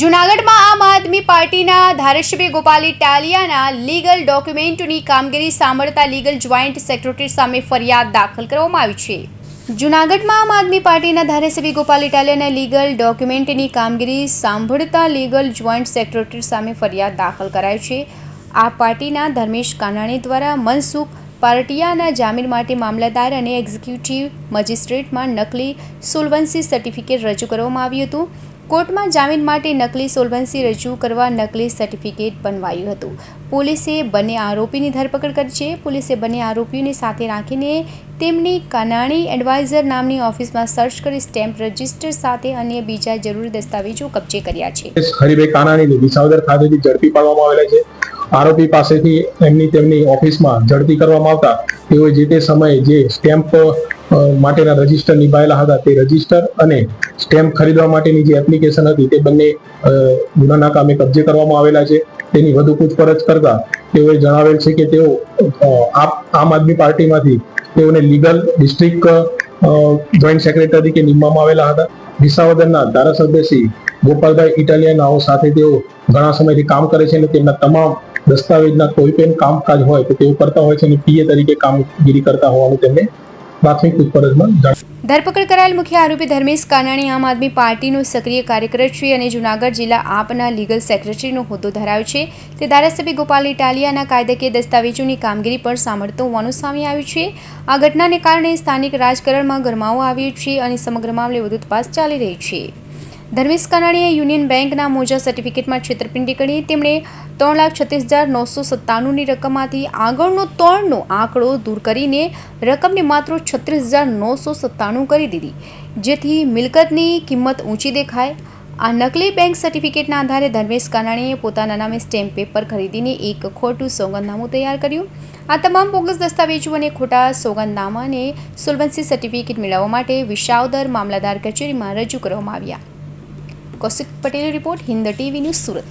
જૂનાગઢમાં આમ આદમી પાર્ટીના ધારાસભ્ય ગોપાલ ઇટાલિયાના લીગલ ડોક્યુમેન્ટની કામગીરી સાંભળતા લીગલ જોઈન્ટ સેક્રેટરી સામે ફરિયાદ દાખલ કરવામાં આવી છે. જૂનાગઢમાં આમ આદમી પાર્ટીના ધારાસભ્ય ગોપાલ ઇટાલિયાના લીગલ ડોક્યુમેન્ટની કામગીરી સાંભળતા લીગલ જોઈન્ટ સેક્રેટરી સામે ફરિયાદ દાખલ કરાઈ છે. આ પાર્ટીના ધર્મેશ કાનાણી દ્વારા મનસુખ પાર્ટિયાના જામીન માટે મામલતદાર અને એક્ઝિક્યુટિવ મજિસ્ટ્રેટમાં નકલી સોલ્વન્સી સર્ટિફિકેટ રજૂ કરવામાં આવ્યું હતું. કોર્ટમાં જામીન માટે નકલી સોલ્વન્સી રજૂ કરવા નકલી સર્ટિફિકેટ બનવાયું હતું. પોલીસે બંને આરોપીની ધરપકડ કરી છે. પોલીસે બંને આરોપીઓને સાથે રાખીને તેમની કનાણી એડવાઇઝર નામની ઓફિસમાં સર્ચ કરી સ્ટેમ્પ રજિસ્ટર સાથે અન્ય બીજા જરૂરી દસ્તાવેજો કબજે કર્યા છે. હરિભાઈ કાનાણીને ઝડપી પાડવામાં આવેલા છે. આરોપી પાસેથી એમની તેમની ઓફિસમાં ઝડપી કરવામાં આવતા તેઓએ જે તે સમયે જે સ્ટેમ્પ માટેના રજિસ્ટર નિભાયેલા હતા તે રજિસ્ટર અને સ્ટેમ્પ ખરીદવા માટેની જે એપ્લિકેશન હતી તે બંને ગુનાના કામે કબજે કરવામાં આવેલા છે. તેની વધુ પૂછપરછ કરતા તેઓએ જણાવેલ છે કે તેઓ આમ આદમી પાર્ટીમાંથી તેઓને લીગલ ડિસ્ટ્રિક્ટ જોઈન્ટ સેક્રેટરી તરીકે નિમવામાં આવેલા હતા. વિસાવદરના ધારાસભ્ય શ્રી ગોપાલભાઈ ઇટાલિયનાઓ સાથે તેઓ ઘણા સમયથી કામ કરે છે અને તેમના તમામ દસ્તાવેજના કોઈ પણ કામકાજ હોય તો તેઓ કરતા હોય છે અને પીએ તરીકે કામગીરી કરતા હોવાનું તેમને પ્રાથમિક પૂછપરછમાં ધરપકડ કરાયેલ મુખ્ય આરોપી ધર્મેશ કાનાણી આમ આદમી પાર્ટીનો સક્રિય કાર્યકર છે અને જૂનાગઢ જિલ્લા આપના લીગલ સેક્રેટરીનો હોદ્દો ધરાવે છે. તે ધારાસભ્ય ગોપાલ ઇટાલિયાના કાયદાકીય દસ્તાવેજોની કામગીરી પર સાંભળતો હોવાનું સામે આવ્યું છે. આ ઘટનાને કારણે સ્થાનિક રાજકારણમાં ગરમાવો આવ્યો છે અને સમગ્ર મામલે વધુ તપાસ ચાલી રહી છે. ધર્મેશ કાનાણીએ યુનિયન બેંકના મોજા સર્ટિફિકેટમાં છેતરપિંડી કરી. તેમણે ત્રણ લાખ છત્રીસ હજાર નવસો સત્તાણુંની રકમમાંથી આગળનો ત્રણનો આંકડો દૂર કરીને રકમને માત્ર છત્રીસ હજાર નવસો સત્તાણું કરી દીધી, જેથી મિલકતની કિંમત ઊંચી દેખાય. આ નકલી બેંક સર્ટિફિકેટના આધારે ધર્મેશ કાનાણીએ પોતાના નામે સ્ટેમ્પ પેપર ખરીદીને એક ખોટું સોગંદનામું તૈયાર કર્યું. આ તમામ બોગસ દસ્તાવેજો અને ખોટા સોગંદનામાને સોલ્વન્સી સર્ટિફિકેટ મેળવવા માટે વિશાવદર મામલાદાર કચેરીમાં રજૂ કરવામાં આવ્યા. Kaushik Patel report Hind TV news Surat.